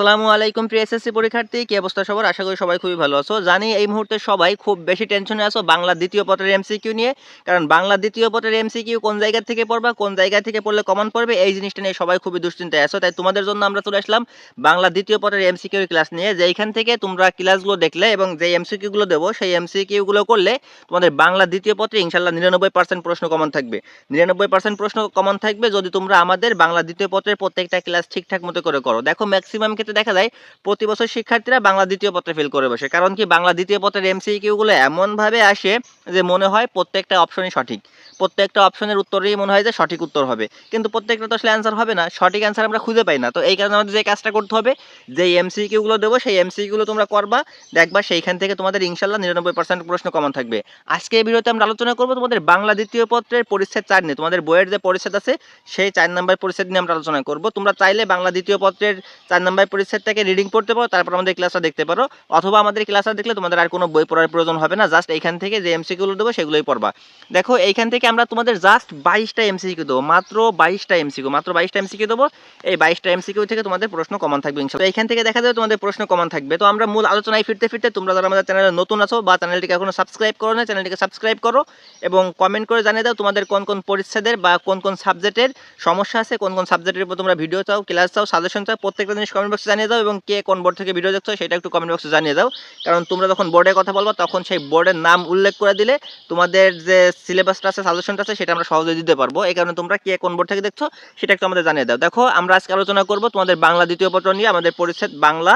আসসালামু আলাইকুম প্রিয় এসএসসি পরীক্ষার্থী, কি অবস্থা সবার? আশা করি সবাই খুবই ভালো আছো। জানি এই মুহূর্তে সবাই খুব বেশি টেনশনে আছো বাংলা দ্বিতীয় পত্রের এমসিকিউ নিয়ে, কারণ বাংলা দ্বিতীয় পত্রের এমসিকিউ কোন জায়গা থেকে পড়বা, কোন জায়গা থেকে পড়লে কমন পড়বে, এই জিনিসটা নিয়ে সবাই খুবই দুশ্চিন্তায় আছো। তাই তোমাদের জন্য আমরা চলে আসলাম বাংলা দ্বিতীয় পত্রের এমসিকিউ ক্লাস নিয়ে যে এইখান থেকে তোমরা ক্লাসগুলো দেখলে এবং যে এমসিকিউগুলো দেবো, সেই এমসিকিউগুলো করলে তোমাদের বাংলা দ্বিতীয় পত্রে ইনশাল্লাহ নিরানব্বই পার্সেন্ট প্রশ্ন কমন থাকবে। নিরানব্বই পার্সেন্ট প্রশ্ন কমন থাকবে যদি তোমরা আমাদের বাংলা দ্বিতীয় পত্রের প্রত্যেকটা ক্লাস ঠিকঠাক মতো করে করো। দেখো ম্যাক্সিমাম ক্ষেত্রে দেখা যায় প্রতি বছর শিক্ষার্থীরা বাংলা দ্বিতীয় পত্রে ফেল করে বসে। কারণ কি? বাংলা দ্বিতীয় পত্রের এমসিকিউগুলো এমনভাবে আসে যে মনে হয় প্রত্যেকটা অপশনই সঠিক। প্রত্যেকটা অপশনের উত্তরেই মনে হয় যে সঠিক উত্তর হবে। কিন্তু প্রত্যেকটা তো আসলে অ্যান্সার হবে না। সঠিক অ্যান্সার আমরা খুঁজে পাই না। তো এই কারণে আমাদের যে কাজটা করতে হবে যে এমসিকিউগুলো দেবো, সেই এমসিকিউগুলো তোমরা করবা, দেখবা সেইখান থেকে তোমাদের ইনশাল্লাহ নিরানব্বই পার্সেন্ট প্রশ্ন কমন থাকবে। আজকে এই ভিডিওতে আমরা আলোচনা করব তোমাদের বাংলা দ্বিতীয় পত্রের পরিচ্ছেদ চার নিয়ে। তোমাদের বইয়ের যে পরিচ্ছেদ আছে, সেই চার নম্বর পরিচ্ছেদ নিয়ে আমরা আলোচনা করব। তোমরা চাইলে বাংলা দ্বিতীয় পত্রের চার নম্বর পরিচ্ছেদটাকে রিডিং পড়তে পারো, তারপর আমাদের ক্লাসটা দেখতে পারো। অথবা আমাদের ক্লাসটা দেখলে তোমাদের আর কোনো বই পড়ার প্রয়োজন হবে না জাস্ট এইখান থেকে যে এমসিকিউগুলো দেবো সেগুলোই পড়বা। দেখো, এইখান থেকে আমরা তোমাদের জাস্ট বাইশটা এমসিকিউ দেবো, মাত্র বাইশটা এমসিকিউ মাত্র বাইশটা এমসিকিউ দেবো। এই বাইশটা এমসিকিউ থেকে তোমাদের প্রশ্ন কমন থাকবে ইনশাল্লাহ। এইখান থেকে দেখা যাবে তোমাদের প্রশ্ন কমন থাকবে। তো আমরা মূল আলোচনায় ফিরতে ফিরতে তোমরা যারা আমাদের চ্যানেলে নতুন আছো বা চ্যানেলটিকে এখনও সাবস্ক্রাইব করো না চ্যানেলটিকে সাবস্ক্রাইব করো এবং কমেন্ট করে জানিয়ে দাও তোমাদের কোন কোন পরিচ্ছেদের বা কোন কোন সাবজেক্টের সমস্যা আছে, কোন কোন সাবজেক্টের উপর তোমরা ভিডিও চাও ক্লাস চাও সাজেশন চাও, প্রত্যেকটা জিনিস কমেন্ট বক্সে জানিয়ে দাও এবং কে কোন বোর্ড থেকে ভিডিও দেখছ, সেটা একটু কমেন্ট বক্সে জানিয়ে দাও। কারণ তোমরা যখন বোর্ডের কথা বলব, তখন সেই বোর্ডের নাম উল্লেখ করে দিলে তোমাদের যে সিলেবাসটা আছে সাজেশনটা আছে, সেটা আমরা সহজে দিতে পারব। এই কারণে তোমরা কে কোন বোর্ড থেকে দেখছ, সেটা একটু আমাদের জানিয়ে দাও। দেখো, আমরা আজকে আলোচনা করব তোমাদের বাংলা দ্বিতীয় পত্র নিয়ে, আমাদের পরিচ্ছেদ বাংলা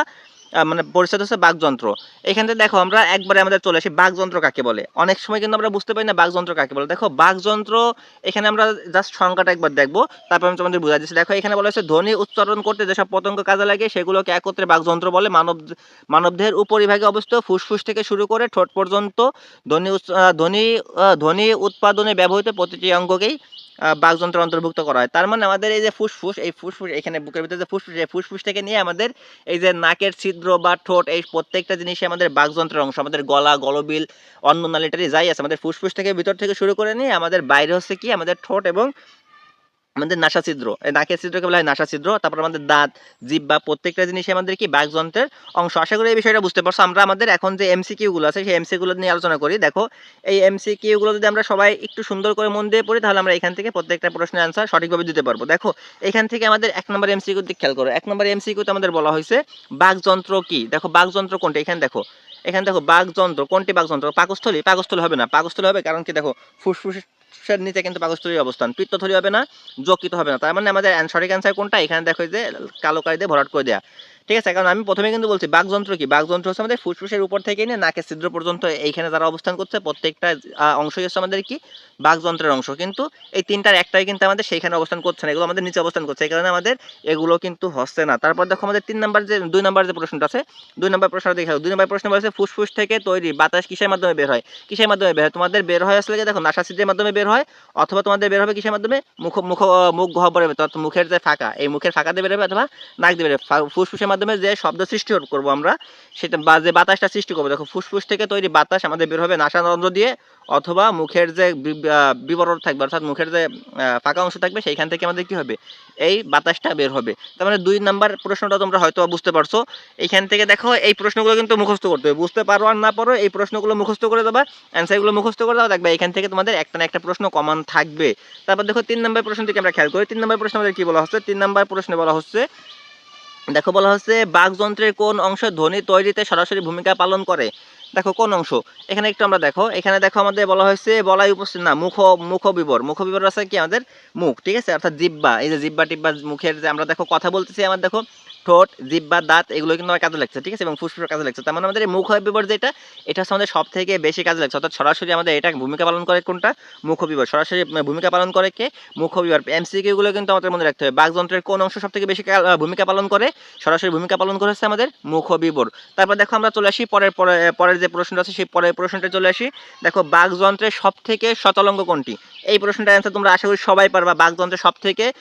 মানে পরিচ্ছেদ হচ্ছে বাকযন্ত্র। এখান থেকে দেখো আমরা একবারে আমাদের চলে আসি, বাকযন্ত্র কাকে বলে? অনেক সময় কিন্তু আমরা বুঝতে পারি না বাকযন্ত্র কাকে বলে। দেখো, বাকযন্ত্র, এখানে আমরা জাস্ট সংখ্যাটা একবার দেখব। তারপর আমি তোমাদের বুঝাই দিচ্ছি। দেখো, এখানে বলা হচ্ছে ধ্বনি উচ্চারণ করতে যেসব পতঙ্গ কাজে লাগে, সেগুলোকে একত্রে বাকযন্ত্র বলে। মানব মানবদেহের উপরিভাগে অবস্থিত ফুসফুস থেকে শুরু করে ঠোঁট পর্যন্ত ধ্বনি ধ্বনি ধ্বনি উৎপাদনে ব্যবহৃত প্রতিটি অঙ্গকেই বাকযন্ত্র অন্তর্ভুক্ত করা হয়। তার মানে আমাদের এই যে ফুসফুস, এই ফুসফুস এখানে বুকের ভিতরে যে ফুসফুস, এই ফুসফুস থেকে নিয়ে আমাদের এই যে নাকের ছিদ্র বা ঠোঁট, এই প্রত্যেকটা জিনিসই আমাদের বাকযন্ত্রের অংশ। আমাদের গলা, গলবিল অন্ন নালিটারি যাই আছে, আমাদের ফুসফুস থেকে ভিতর থেকে শুরু করে নিয়ে আমাদের বাইরে হচ্ছে কি? আমাদের ঠোঁট এবং আমাদের নাসা ছিদ্র। এই নাকের ছিদ্রকে বলা হয় নাসা ছিদ্র। তারপর আমাদের দাঁত জিভ বা প্রত্যেকটা জিনিসই আমাদের কি বাকযন্ত্রের অংশ। আশা করি এই বিষয়টা বুঝতে পারছ। আমরা আমাদের এখন যে এমসিকিউগুলো আছে, সেই এমসিকিউগুলো নিয়ে আলোচনা করি। দেখো, এই এমসিকিউগুলো যদি আমরা সবাই একটু সুন্দর করে মন দিয়ে পড়ি, তাহলে আমরা এখান থেকে প্রত্যেকটা প্রশ্নের অ্যান্সার সঠিকভাবে দিতে পারব। দেখো, এখান থেকে আমাদের এক নম্বর এমসিকিউ দিকে খেয়াল করো। এক নম্বর এমসিকিউতে আমাদের বলা হয়েছে, বাকযন্ত্র কি? দেখো, বাকযন্ত্র কোনটা? এখানে দেখো এখানে দেখো, বাকযন্ত্র কোনটি বাকযন্ত্র? পাকস্থলী? পাকস্থলী হবে না। পাকস্থলী হবে কারণ কি? দেখো ফুসফুসের নিচে কিন্তু পাকস্থলীর অবস্থান। পিত্তথলি হবে না, যকৃত হবে না। তার মানে আমাদের সঠিক অ্যান্সার কোনটা? এখানে দেখো যে কালো কালি দিয়ে ভরাট করে দেওয়া ঠিক আছে, কারণ আমি প্রথমে কিন্তু বলছি, বাকযন্ত্র কি? বাকযন্ত্র হচ্ছে আমাদের ফুসফুসের উপর থেকে নিয়ে নাকের ছিদ্র পর্যন্ত এইখানে যারা অবস্থান করছে, প্রত্যেকটা অংশই হচ্ছে আমাদের কি? বাকযন্ত্রের অংশ। কিন্তু এই তিনটার একটাই কিন্তু আমাদের সেইখানে অবস্থান করছে না, এগুলো আমাদের নিচে অবস্থান করছে। এই কারণে আমাদের এগুলো কিন্তু হচ্ছে না। তারপর দেখো আমাদের তিন নাম্বার যে, দুই নাম্বার যে প্রশ্নটা আছে, দুই নাম্বার প্রশ্নটা দেখে দুই নাম্বার প্রশ্ন বলেছে, ফুসফুস থেকে তৈরি বাতাস কিসের মাধ্যমে বের হয়? কিসের মাধ্যমে বের হয়? তোমাদের বের হয় আসলে দেখো, নাসা ছিদ্রের মাধ্যমে বের হয়, অথবা তোমাদের বের হবে কিসের মাধ্যমে? মুখ মুখ মুখ গহ্বরে অর্থাৎ মুখের যে ফাঁকা, এই মুখের ফাঁকা দিয়ে বের হবে, অথবা নাক দিয়ে বের হবে। ফুসফুসের মাধ্যমে যে শব্দ সৃষ্টি করব আমরা, সেটা বা যে বাতাসটা সৃষ্টি করব, দেখো ফুসফুস থেকে তৈরি বাতাস আমাদের বের হবে নাসারন্ধ্র দিয়ে, অথবা মুখের যে বিবরণ থাকবে, অর্থাৎ মুখের যে ফাঁকা অংশ থাকবে, সেইখান থেকে আমাদের কি হবে? এই বাতাসটা বের হবে। তার মানে দুই নাম্বার প্রশ্নটা তোমরা হয়তো বুঝতে পারছ। এইখান থেকে দেখো, এই প্রশ্নগুলো কিন্তু মুখস্থ করতে হবে। বুঝতে পারো আর না পারো, এই প্রশ্নগুলো মুখস্থ করে দেবা অ্যান্সারগুলো মুখস্থ করে দাও দেখবে এখান থেকে তোমাদের একটা না একটা প্রশ্ন কমন থাকবে। তারপর দেখো তিন নম্বর প্রশ্ন থেকে আমরা খেয়াল করি। তিন নম্বর প্রশ্ন আমাদের কি বলা হচ্ছে? তিন নম্বর প্রশ্নে বলা হচ্ছে দেখো বলা হচ্ছে বাকযন্ত্রের কোন অংশ ধ্বনি তৈরিতে সরাসরি ভূমিকা পালন করে? দেখো কোন অংশ? এখানে একটু আমরা দেখো। এখানে দেখো আমাদের বলা হয়েছে, বলাই উপস্থিত না, মুখ মুখ বিবর মুখ বিবর আছে কি আমাদের? মুখ, ঠিক আছে? অর্থাৎ জিব্বা এই যে জিব্বা টিব্বা মুখের যে আমরা দেখো কথা বলতেছি, আমার দেখো ঠোঁট জিব্বা দাঁত, এগুলো কিন্তু আমার কাজে লাগছে, ঠিক আছে? এবং ফুসফুসের কাজে লাগছে। তার মানে আমাদের মুখ বিবর যেটা এটা হচ্ছে আমাদের সব থেকে বেশি কাজে লাগছে। অর্থাৎ সরাসরি আমাদের এটা ভূমিকা পালন করে কোনটা? মুখ বিবর সরাসরি ভূমিকা পালন করে কে? মুখ বিবর এমসিকিউ গুলো কিন্তু আমাদের মনে রাখতে হবে। বাকযন্ত্রের কোন অংশ সব থেকে বেশি ভূমিকা পালন করে? সরাসরি ভূমিকা পালন করে হচ্ছে আমাদের মুখ বিবর তারপর দেখো আমরা চলে আসি পরের পরে- পরের যে প্রশ্নটা আছে, সেই পরের প্রশ্নটা চলে আসি। দেখো, বাকযন্ত্রের সব থেকে সচল অঙ্গ কোনটি? এই প্রশ্নটার অ্যান্সার তোমরা আশা করি সবাই পারবা। বাকযন্ত্রের সব থেকে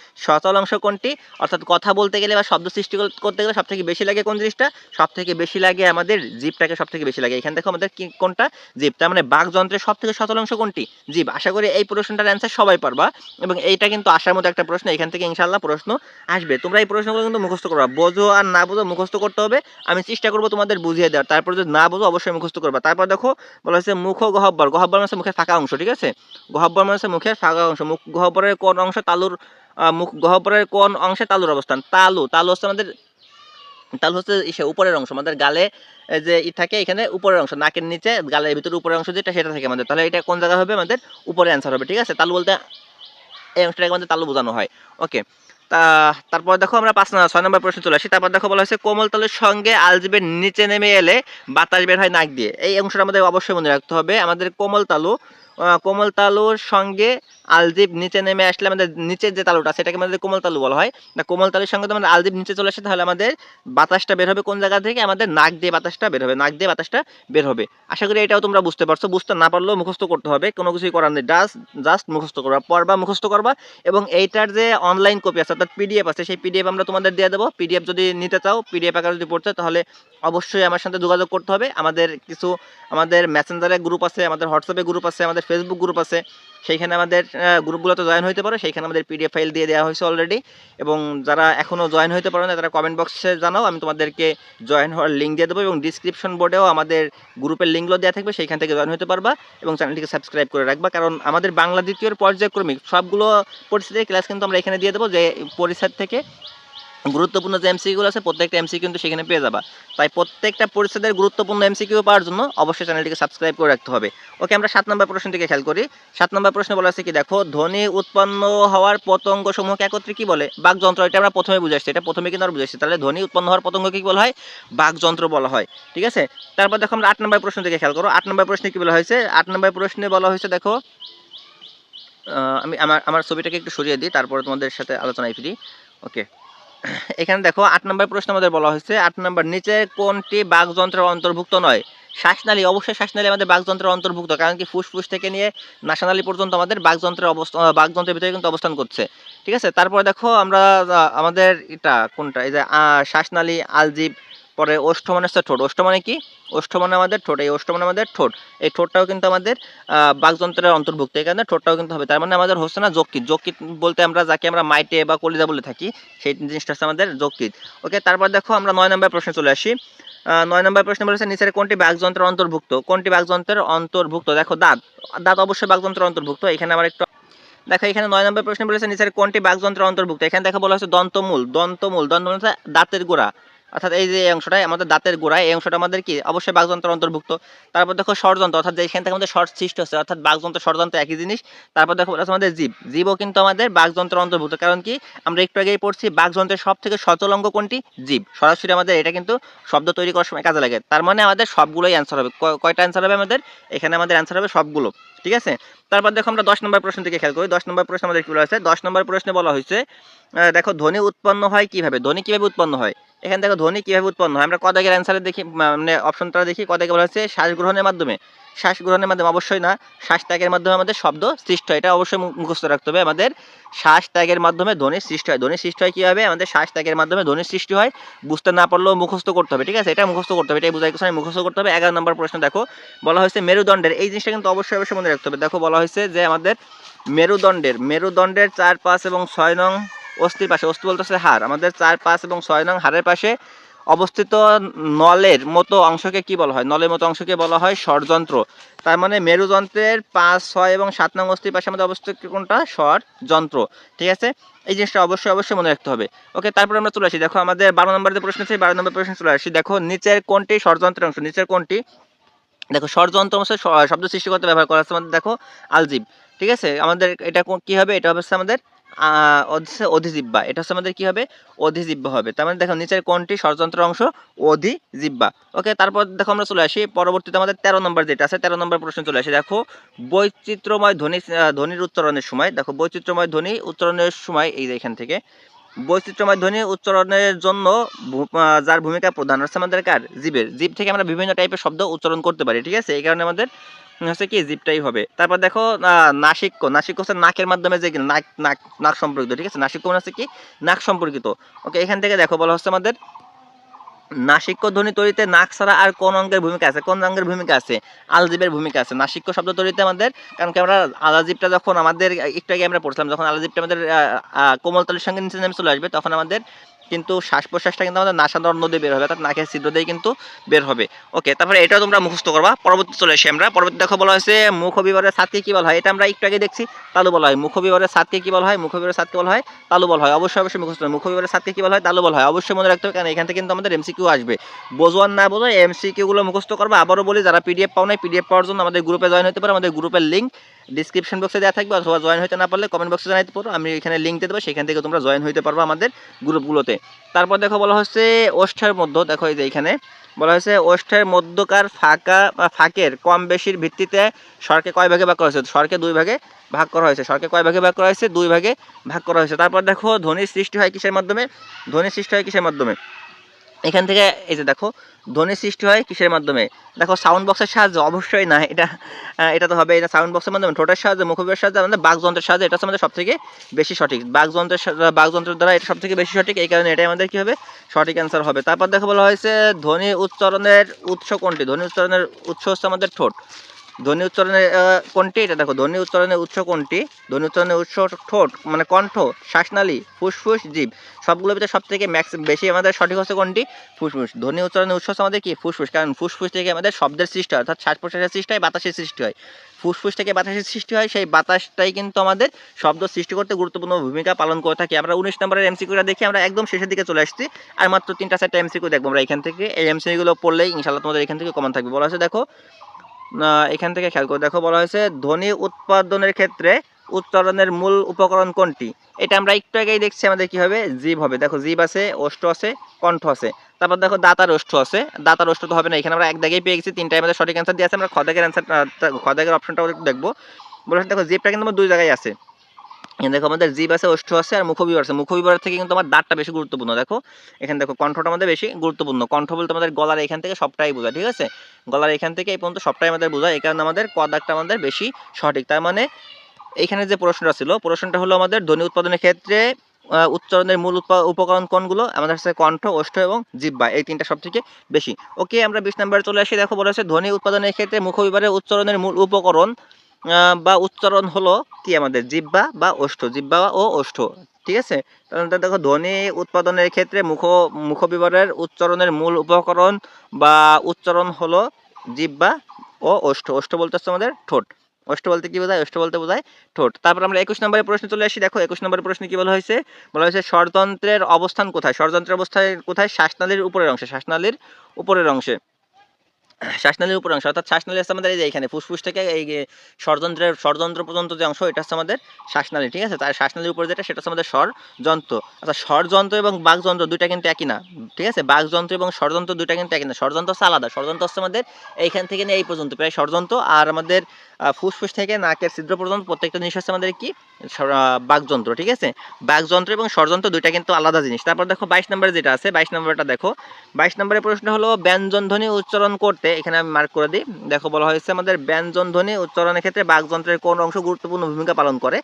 অংশ কোনটি? অর্থাৎ কথা বলতে গেলে বা শব্দ সৃষ্টি করতে করতে গেলে সব থেকে বেশি লাগে কোন জিনিসটা? সব থেকে বেশি লাগে আমাদের জিপটাকে সব থেকে বেশি লাগে। এখানে দেখো আমাদের কোনটা? জিপ তার মানে বাঘ যন্ত্রের সব থেকে সচল অংশ কোনটি? জিপ আশা করি এই প্রশ্নটার অ্যান্সার সবাই পারবা। এবং এইটা কিন্তু আসার মতো একটা প্রশ্ন, এখান থেকে ইনশাল্লাহ প্রশ্ন আসবে। তোমরা এই প্রশ্নগুলো কিন্তু মুখস্থ করবা। বোঝো আর না বোঝো মুখস্থ করতে হবে। আমি চেষ্টা করব তোমাদের বুঝিয়ে দেওয়ার। তারপর যদি না বোঝো, অবশ্যই মুখস্থ করবা। তারপর দেখো, বলা হচ্ছে মুখ গহব্বর। গহব্বর মানে মুখের ফাঁকা অংশ, ঠিক আছে? গহব্বর মানে মুখের ফাঁকা অংশ। মুখ গহব্বরের কোন অংশ তালুর মুখ গহ্বরের কোন অংশে তালুর অবস্থান? তালু। তালু হচ্ছে আমাদের তালু হচ্ছে ইসে উপরের অংশ। আমাদের গালে যে ই থাকে, এখানে উপরের অংশ। নাকের নিচে গালের ভিতরে উপরের অংশ যেটা, সেটা থাকে আমাদের। তাহলে এটা কোন জায়গা হবে? আমাদের উপরে অ্যান্সার হবে, ঠিক আছে? তালু বলতে এই অংশটাকে আমাদের তালু বোঝানো হয়। ওকে। তা, তারপর দেখো আমরা পাঁচ না- ছয় নম্বর প্রশ্ন চলে আসি। তারপর দেখো বলা হয়েছে, কোমল তালুর সঙ্গে আলজিবের নিচে নেমে এলে বাতাস বের হয় নাক দিয়ে। এই অংশটা আমাদের অবশ্যই মনে রাখতে হবে। আমাদের কোমল তালু কোমল তালুর সঙ্গে আলজিব নিচে নেমে আসলে আমাদের নিচের যে তালুটা, সেটাকে আমাদের কোমল তালু বলা হয়। না কোমল তালুর সঙ্গে আমাদের আলজিব নিচে চলে আসে, তাহলে আমাদের বাতাসটা বের হবে কোন জায়গা থেকে? আমাদের নাক দিয়ে বাতাসটা বের হবে, নাক দিয়ে বাতাসটা বের হবে। আশা করি এটাও তোমরা বুঝতে পারছ। বুঝতে না পারলেও মুখস্থ করতে হবে। কোনো কিছুই করার নেই। জাস্ট জাস্ট মুখস্থ করবা, পড়বা, মুখস্থ করবা। এবং এইটার যে অনলাইন কপি আছে, অর্থাৎ পিডিএফ আছে, সেই পিডিএফ আমরা তোমাদের দিয়ে দেবো। পিডিএফ যদি নিতে চাও পিডিএফ আকারে যদি পড়তে তাহলে অবশ্যই আমার সাথে যোগাযোগ করতে হবে। আমাদের কিছু, আমাদের মেসেঞ্জারে গ্রুপ আছে, আমাদের হোয়াটসঅ্যাপে গ্রুপ আছে, আমাদের ফেসবুক গ্রুপ আছে। সেইখানে আমাদের গ্রুপগুলোতে জয়েন হতে পারো। সেইখানে আমাদের পিডিএফ ফাইল দিয়ে দেওয়া হয়েছে অলরেডি এবং যারা এখনও জয়েন হতে পারো না, তারা কমেন্ট বক্সে জানাও। আমি তোমাদেরকে জয়েন হওয়ার লিঙ্ক দিয়ে দেবো এবং ডিসক্রিপশন বোর্ডেও আমাদের গ্রুপের লিঙ্কগুলো দেওয়া থাকবে। সেইখান থেকে জয়েন হতে পারবা এবং চ্যানেলটিকে সাবস্ক্রাইব করে রাখবা। কারণ আমাদের বাংলা দ্বিতীয় পর্যায়ক্রমিক সবগুলো পরিস্থিতির ক্লাস কিন্তু আমরা এখানে দিয়ে দেবো যে পরিষদ থেকে গুরুত্বপূর্ণ যে এমসিকিউগুলো আছে, প্রত্যেকটা এমসি কিন্তু সেখানে পেয়ে যাবা। তাই প্রত্যেকটা পরিষদের গুরুত্বপূর্ণ এমসিকিউ পাওয়ার জন্য অবশ্যই চ্যানেলটিকে সাবস্ক্রাইব করে রাখতে হবে। ওকে, আমরা সাত নম্বর প্রশ্নটিকে খেয়াল করি। সাত নম্বর প্রশ্ন বলা আছে কি, দেখো, ধ্বনি উৎপন্ন হওয়ার পতঙ্গ সমূহকে একত্রে কি বলে? বাকযন্ত্র, এটা আমরা প্রথমে বুঝে আসছি, এটা প্রথমে কিন্তু আমরা বুঝে আসছি। তাহলে ধ্বনি উৎপন্ন হওয়ার পতঙ্গকে কি বলা হয়? বাকযন্ত্র বলা হয়, ঠিক আছে? তারপর দেখো, আমরা আট নম্বর প্রশ্ন থেকে খেয়াল করো। আট নম্বর প্রশ্নে কি বলা হয়েছে? আট নম্বর প্রশ্নে বলা হয়েছে, দেখো আমি আমার আমার ছবিটাকে একটু সরিয়ে দিই, তারপরে তোমাদের সাথে আলোচনায় ফিরি। ওকে এখানে দেখো আট নম্বর প্রশ্ন আমাদের বলা হয়েছে। আট নম্বর, নিচে কোনটি বাঘযন্ত্রের অন্তর্ভুক্ত নয়? শ্বাসনালী, অবশ্যই শ্বাসনালী আমাদের বাঘযন্ত্রের অন্তর্ভুক্ত, কারণ কি ফুসফুস থেকে নিয়ে নাসানালী পর্যন্ত আমাদের বাঘযন্ত্রের অবস্থা বাঘযন্ত্রের ভিতরে কিন্তু অবস্থান করছে। ঠিক আছে? তারপরে দেখো আমরা আমাদের এটা কোনটা? এই যে শ্বাসনালী, আলজিব পরে ওষ্ঠ মানে হচ্ছে ঠোঁট। ওষ্ঠ মানে কি? ওষ্ঠ মানে আমাদের ঠোঁট। এই ওষ্ঠ মানে আমাদের ঠোঁট। এই ঠোঁটটাও কিন্তু আমাদের বাকযন্ত্রের অন্তর্ভুক্ত। এখানে ঠোঁটটাও কিন্তু হবে। তার মানে আমাদের হচ্ছে না যকৃত যকৃত বলতে আমরা যাকে আমরা মাইটে বা কলিজা বলে থাকি, সেই জিনিসটা হচ্ছে আমাদের যকৃত ওকে, তারপর দেখো আমরা নয় নম্বর প্রশ্নে চলে আসি। নয় নম্বর প্রশ্ন বলেছে, নিচের কোনটি বাকযন্ত্রের অন্তর্ভুক্ত? কোনটি বাকযন্ত্রের অন্তর্ভুক্ত? দেখো দাঁত। দাঁত অবশ্যই বাকযন্ত্রের অন্তর্ভুক্ত। এখানে আমার একটু দেখো, এখানে নয় নম্বর প্রশ্ন বলেছে, নিচের কোনটি বাকযন্ত্রের অন্তর্ভুক্ত? এখানে দেখো বলা হচ্ছে দন্তমূল। দন্তমূল। দন্তমূল দাঁতের গোড়া। অর্থাৎ এই যে এই অংশটা আমাদের দাঁতের গোড়ায়, এই অংশটা আমাদের কি? অবশ্যই বাকযন্ত্রের অন্তর্ভুক্ত। তারপর দেখো ষড়যন্ত্র, অর্থাৎ যেখান থেকে আমাদের শর্ট সৃষ্টি হচ্ছে, অর্থাৎ বাকযন্ত্র, ষড়যন্ত্র একই জিনিস। তারপর দেখো আমাদের জীব। জীবও কিন্তু আমাদের বাকযন্ত্রের অন্তর্ভুক্ত। কারণ কি? আমরা একটু আগেই পড়ছি, বাকযন্ত্রের সব থেকে সচল অঙ্গ কোনটি? জীব। সরাসরি আমাদের এটা কিন্তু শব্দ তৈরি করার সময় কাজে লাগে। তার মানে আমাদের সবগুলোই অ্যান্সার হবে। কয়টা অ্যান্সার হবে আমাদের? এখানে আমাদের অ্যান্সার হবে সবগুলো। ঠিক আছে? তারপর দেখো আমরা দশ নম্বর প্রশ্ন থেকে খেয়াল করি। দশ নম্বর প্রশ্ন আমাদের কি বলা হয়েছে? দশ নম্বর প্রশ্নে বলা হয়েছে দেখো ধ্বনি উৎপন্ন হয় কীভাবে? ধ্বনি কীভাবে উৎপন্ন হয়? এখানে দেখো ধ্বনি কীভাবে উৎপন্ন হয়? আমরা কদাগের অ্যান্সারে দেখি মানে অপশনটা দেখি কদাগে বলা হচ্ছে শ্বাস গ্রহণের মাধ্যমে। শ্বাস গ্রহণের মাধ্যমে অবশ্যই না, শ্বাস ত্যাগের মাধ্যমে আমাদের শব্দ সৃষ্টি হয়। এটা অবশ্যই মুখস্থ রাখতে হবে। আমাদের শ্বাস ত্যাগের মাধ্যমে ধ্বনির সৃষ্টি হয়। ধ্বনির সৃষ্টি হয় কীভাবে আমাদের শ্বাস ত্যাগের মাধ্যমে ধ্বনির সৃষ্টি হয়। বুঝতে না পারলেও মুখস্থ করতে হবে, ঠিক আছে? এটা মুখস্থ করতে হবে, এটাই বুঝাই কিছু মুখস্থ করতে হবে। এগারো নম্বর প্রশ্ন দেখো, বলা হয়েছে মেরুদণ্ডের, এই জিনিসটা কিন্তু অবশ্যই অবশ্যই মনে রাখতে হবে। দেখো বলা হয়েছে যে আমাদের মেরুদণ্ডের মেরুদণ্ডের চার পাঁচ এবং ছয় নং অস্থির পাশে, অস্থি বলতে হচ্ছে হাড়। আমাদের চার পাঁচ এবং ছয় নং হাড়ের পাশে অবস্থিত নলের মতো অংশকে কি বলা হয়? নলের মতো অংশকে বলা হয় ষড়যন্ত্র। তার মানে মেরুযন্ত্রের পাঁচ, ছয় এবং সাত নং অস্থির পাশে আমাদের অবস্থিত কোনটা? ষড়যন্ত্র। ঠিক আছে? এই জিনিসটা অবশ্যই অবশ্যই মনে রাখতে হবে। ওকে, তারপর আমরা চলে আসি। দেখো, আমাদের বারো নম্বর যে প্রশ্ন আছে, বারো নম্বর প্রশ্ন চলে আসি। দেখো, নিচের কোনটি ষড়যন্ত্রের অংশ? নিচের কোনটি? দেখো, ষড়যন্ত্র অংশ শব্দ সৃষ্টি করতে ব্যবহার করা হচ্ছে আমাদের, দেখো, আলজিব। ঠিক আছে? আমাদের এটা কি হবে? এটা হচ্ছে আমাদের অধিজিব্বা। এটা হচ্ছে আমাদের কি হবে? অধিজিব্বা হবে। তার মানে দেখো, নিচের কোনটি ষড়যন্ত্র অংশ, অধিজিব্বা। ওকে, তারপর দেখো আমরা চলে আসি। পরবর্তীতে আমাদের তেরো নম্বর যেটা আছে, তেরো নম্বর প্রশ্ন চলে আসি। দেখো, বৈচিত্র্যময় ধ্বনি ধ্বনির উচ্চারণের সময়, দেখো, বৈচিত্র্যময় ধ্বনি উচ্চারণের সময় এই এখান থেকে। বৈচিত্র্যময় ধ্বনি উচ্চারণের জন্য যার ভূমিকা প্রধান, হচ্ছে আমাদের কার? জীবের। জীব থেকে আমরা বিভিন্ন টাইপের শব্দ উচ্চারণ করতে পারি, ঠিক আছে? এই কারণে আমাদের হচ্ছে কি, জিপটাই হবে। তারপর দেখো নাসিক্য। নাসিক্য হচ্ছে নাকের মাধ্যমে যে নাক নাক নাক সম্পর্কিত, ঠিক আছে? নাসিক্য মানে হচ্ছে কি, নাক সম্পর্কিত। ওকে, এখান থেকে দেখো, বলা হচ্ছে আমাদের, নাসিক্য ধ্বনি তৈরিতে নাক ছাড়া আর কোন অঙ্গের ভূমিকা আছে? কোন অঙ্গের ভূমিকা আছে? আলজিবের ভূমিকা আছে। নাসিক্য শব্দ তৈরিতে আমাদের, কারণ কি আমরা আলাজিবটা যখন আমাদের, একটু আগে আমরা পড়ছিলাম, যখন আলাজিবটা আমাদের কোমলতালের সঙ্গে নিচে নেমে চলে আসবে, তখন আমাদের কিন্তু শ্বাস প্রশ্বাসটা কিন্তু আমাদের নাসাদর নদী বের হবে, অর্থাৎ নাকের ছিদ্র দিয়ে কিন্তু বের হবে। ওকে, তারপরে এটাও তোমরা মুখস্থ করবা। পরবর্তী চলে এসে আমরা। পরবর্তী দেখো বলা হয়েছে মুখ বিবরের সাতকে কি বলা হয়? এটা আমরা একটু আগে দেখছি, তালু বলা হয়। মুখ বিবরের সাতকে কী বলা হয়? মুখ বিবরের সাতকে বলা হয়, তালু বলা হয়। অবশ্যই অবশ্যই মুখস্থ মুখ বিবরের সাতকে কি বলা হয়? তালু বলা হয়। অবশ্যই মনে রাখতে হবে, কারণ এখান থেকে কিন্তু আমাদের এমসিকিউ আসবে। বোঝোয়ার না বোঝো এমসিকিউ গুলো মুখস্থ করবা। আবারও বলি, যারা পিডিএফ পাও নাই পিডিএফ পাওয়ার জন্য আমাদের গ্রুপে জয়েন হতে পারে। আমাদের গ্রুপের লিঙ্ক ডিসক্রিপশন বক্সে দেওয়া থাকবে, অথবা জয়েন হতে না পারলে কমেন্ট বক্সে জানাতে পারো। আমি এখানে লিঙ্ক দিয়ে দেবো, সেখান থেকে তোমরা জয়েন হতে পারবে আমাদের গ্রুপগুলোতে তারপর দেখো বলা হচ্ছে ওষ্ঠার মধ্য, দেখো এই যে এখানে। বলা হয়েছে ওষ্ঠার মধ্যকার ফাঁকা বা ফাঁকের কম বেশির ভিত্তিতে সরকে কয় ভাগে ভাগ করা হয়েছে? সরকে দুই ভাগে ভাগ করা হয়েছে। সরকে কয় ভাগে ভাগ করা হয়েছে? দুই ভাগে ভাগ করা হয়েছে। তারপর দেখো ধ্বনির সৃষ্টি হয় কিসের মাধ্যমে? ধ্বনির সৃষ্টি হয় কিসের মাধ্যমে? এখান থেকে এই যে দেখো, ধ্বনি সৃষ্টি হয় কিসের মাধ্যমে? দেখো সাউন্ড বক্সের সাহায্যে, অবশ্যই না, এটা এটা তো হবে, এটা সাউন্ড বক্সের মাধ্যমে, ঠোঁটের সাহায্যে মুখবের সাহায্যে, আমাদের বাঘযন্ত্রের সাহায্যে, এটা আমাদের সবথেকে বেশি সঠিক। বাঘযন্ত্রের বাঘযন্ত্রের দ্বারা এটা সবথেকে বেশি সঠিক, এই কারণে এটাই আমাদের কী হবে? সঠিক অ্যান্সার হবে। তারপর দেখো বলা হয়েছে, ধ্বনি উচ্চারণের উৎস কোনটি? ধ্বনি উচ্চারণের উৎস হচ্ছে আমাদের ঠোঁট। ধ্বনি উচ্চারণের কোনটি? এটা দেখো, ধ্বনি উচ্চারণের উৎস কোনটি? ধ্বনি উচ্চারণের উৎস ঠোঁট মানে কণ্ঠ, শ্বাসনালী, ফুসফুস, জীব। সবগুলোর ভিতরে সব থেকে ম্যাক্স বেশি আমাদের সঠিক হচ্ছে কোনটি? ফুসফুস। ধ্বনি উচ্চারণের উৎস আমাদের কি? ফুসফুস। কারণ ফুসফুস থেকে আমাদের শব্দের সৃষ্টি হয়, অর্থাৎ শ্বাস প্রশ্বাসের সৃষ্টি হয়, বাতাসের সৃষ্টি হয়। ফুসফুস থেকে বাতাসের সৃষ্টি হয়, সেই বাতাসটাই কিন্তু আমাদের শব্দ সৃষ্টি করতে গুরুত্বপূর্ণ ভূমিকা পালন করে থাকে। আমরা উনিশ নম্বরের এমসিকিউটা দেখি, আমরা একদম শেষের দিকে চলে আসছি। আর মাত্র তিনটা চারটা এমসিকিউ দেখব আমরা এখান থেকে। এই এমসিকিউগুলো পড়লেই ইনশাল্লাহ তোমাদের এখান থেকে কমন থাকবে। বলা হয়েছে, দেখো এখান থেকে খেয়াল করে। দেখো বলা হয়েছে, ধ্বনি উৎপাদনের ক্ষেত্রে উচ্চারণের মূল উপকরণ কোনটি? এটা আমরা একটু আগেই দেখছি আমাদের কি হবে? জীব হবে। দেখো, জীব আছে ওষ্ঠ আছে, কণ্ঠ আছে। তারপর দেখো, দাতার অষ্ট আছে। দাতার অষ্ট তো হবে না, এখানে আমরা এক দাগেই পেয়ে গেছি, তিনটাই আমাদের সঠিক অ্যান্সার দিয়ে আছে। আমরা খদাগের অ্যান্সার খদাগের অপশনটা একটু দেখব। বলেছেন দেখো, জীবটা কিন্তু আমার দুই জায়গায় আছে। দেখো আমাদের জীব আছে ওষ্ঠ আছে আর মুখবিবর আছে। মুখবিবর থেকে কিন্তু আমার দাঁতটা বেশি গুরুত্বপূর্ণ। দেখো, এখানে দেখো কণ্ঠটা আমাদের বেশি গুরুত্বপূর্ণ। কণ্ঠ বলতে আমাদের গলার এখান থেকে সবটাই বোঝায়, ঠিক আছে? গলার এখান থেকে এই পর্যন্ত সবটাই আমাদের বোঝায়। এই কারণে আমাদের ক দাগটা আমাদের বেশি সঠিক। তার মানে এইখানে যে প্রশ্নটা ছিল, প্রশ্নটা হলো আমাদের ধ্বনি উৎপাদনের ক্ষেত্রে উচ্চারণের মূল উপকরণ কোনগুলো? আমাদের হচ্ছে কণ্ঠ, ওষ্ঠ এবং জিহ্বা, এই তিনটা সব থেকে বেশি। ওকে, আমরা বিশ নম্বরে চলে আসি। দেখো বলা হচ্ছে ধ্বনি উৎপাদনের ক্ষেত্রে মুখবিবারের উচ্চারণের মূল উপকরণ বা উচ্চারণ হলো কি আমাদের, জিহ্বা বা ওষ্ঠ, জিহ্বা ও ওষ্ঠ, ঠিক আছে? দেখো, ধ্বনি উৎপাদনের ক্ষেত্রে মুখ মুখ মুখবিবরের উচ্চারণের মূল উপকরণ বা উচ্চারণ হলো জিহ্বা ও ওষ্ঠ। ওষ্ঠ বলতে হচ্ছে আমাদের ঠোঁট। অষ্ট বলতে কি বোঝায়? অষ্ট বলতে বোঝায় ঠোঁট। তারপর আমরা একুশ নম্বরের প্রশ্নে চলে আসি। দেখো, একুশ নম্বরের প্রশ্নে কি বলা হয়েছে? বলা হয়েছে স্বরযন্ত্রের অবস্থান কোথায়? স্বরযন্ত্রের অবস্থায় কোথায়? শ্বাসনালীর উপরের অংশে, শ্বাসনালীর উপরের অংশে। শ্বাসনালীর উপর অংশ, অর্থাৎ শ্বাসনালী আছে আমাদের এই যে এখানে ফুসফুস থেকে এই ষড়যন্ত্রের, ষড়যন্ত্র পর্যন্ত যে অংশ, এটা হচ্ছে আমাদের শ্বাসনালী, ঠিক আছে? তার শ্বাসনালীর উপরে যেটা, সেটা হচ্ছে আমাদের স্বরযন্ত্র আচ্ছা স্বরযন্ত্র এবং বাঘযন্ত্র দুইটা কিন্তু একই না, ঠিক আছে? বাঘযন্ত্র এবং ষড়যন্ত্র দুইটা কিন্তু একই না, ষড়যন্ত্র হচ্ছে আলাদা। ষড়যন্ত্র হচ্ছে আমাদের এইখান থেকে নিয়ে এই পর্যন্ত, প্রায় ষড়যন্ত্র, আর আমাদের ফুসফুস থেকে নাকের ছিদ্র পর্যন্ত প্রত্যেকটা জিনিস হচ্ছে আমাদের কি? বাঘযন্ত্র ঠিক আছে? বাঘযন্ত্র এবং ষড়যন্ত্র দুইটা কিন্তু আলাদা জিনিস। তারপর দেখো বাইশ নম্বরে যেটা আছে, বাইশ নম্বরটা দেখো। বাইশ নম্বরের প্রশ্ন হলো ব্যঞ্জন ধ্বনি উচ্চারণ করতে এখানে আমি মার্ক করে দিই। দেখো বলা হয়েছে আমাদের ব্যঞ্জন ধ্বনি উচ্চারণের ক্ষেত্রে বাকযন্ত্রের কোন অংশ গুরুত্বপূর্ণ ভূমিকা পালন করে।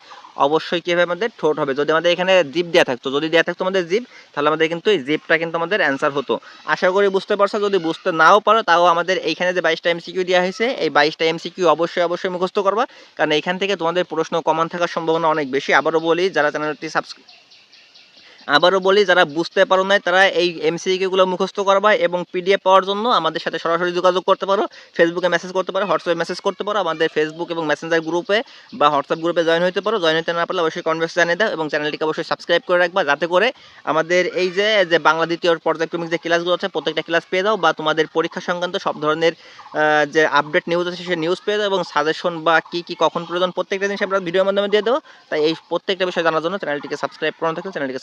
অবশ্যই কি হবে আমাদের ঠোঁট হবে? যদি আমাদের এখানে জিভ দেওয়া থাকতো, যদি দেওয়া থাকতো আমাদের জিভ তাহলে আমাদের কিন্তু এই জিভটা কিন্তু আমাদের অ্যান্সার হতো। আশা করি বুঝতে পারছ, যদি বুঝতে নাও পারো, তাও আমাদের এইখানে যে বাইশটা এমসিকিউ দেওয়া হয়েছে, এই বাইশটা এমসিকিউ অবশ্যই অবশ্যই মুখস্থ করবা। কারণ এইখান থেকে তোমাদের প্রশ্ন কমন থাকার সম্ভাবনা অনেক বেশি। আবারও বলি, যারা চ্যানেলটি সাবস্ক্রাইব আবারও বলি, যারা বুঝতে পারো না তারা এই এমসিকিউগুলো মুখস্থ করবা এবং পিডিএফ পাওয়ার জন্য আমাদের সাথে সরাসরি যোগাযোগ করতে পারো। ফেসবুকে মেসেজ করতে পারো হোয়াটসঅ্যাপে মেসেজ করতে পারো, আমাদের ফেসবুক এবং মেসেঞ্জার গ্রুপে বা হোয়াটসঅ্যাপ গ্রুপে জয়েন হতে পারো। জয়েন হতে না পারলে অবশ্যই কনভার্স জানিয়ে দাও এবং চ্যানেলটিকে অবশ্যই সাবস্ক্রাইব করে রাখবা যাতে করে আমাদের এই যে যে বাংলা দ্বিতীয় পর্যায়ক্রমিক যে ক্লাসগুলো আছে, প্রত্যেকটা ক্লাস পেয়ে দাও বা তোমাদের পরীক্ষা সংক্রান্ত সব ধরনের যে আপডেট নিউজ আছে সেই নিউজ পেয়ে দাও এবং সাজেশন বা কি কি, কখন প্রয়োজন প্রত্যেকটা জিনিস আমরা ভিডিওর মাধ্যমে দিয়ে দেবো। তাই এই প্রত্যেকটা বিষয় জানার জন্য চ্যানেলটিকে সাবস্ক্রাইব করে থাকলে চ্যানেলটিকে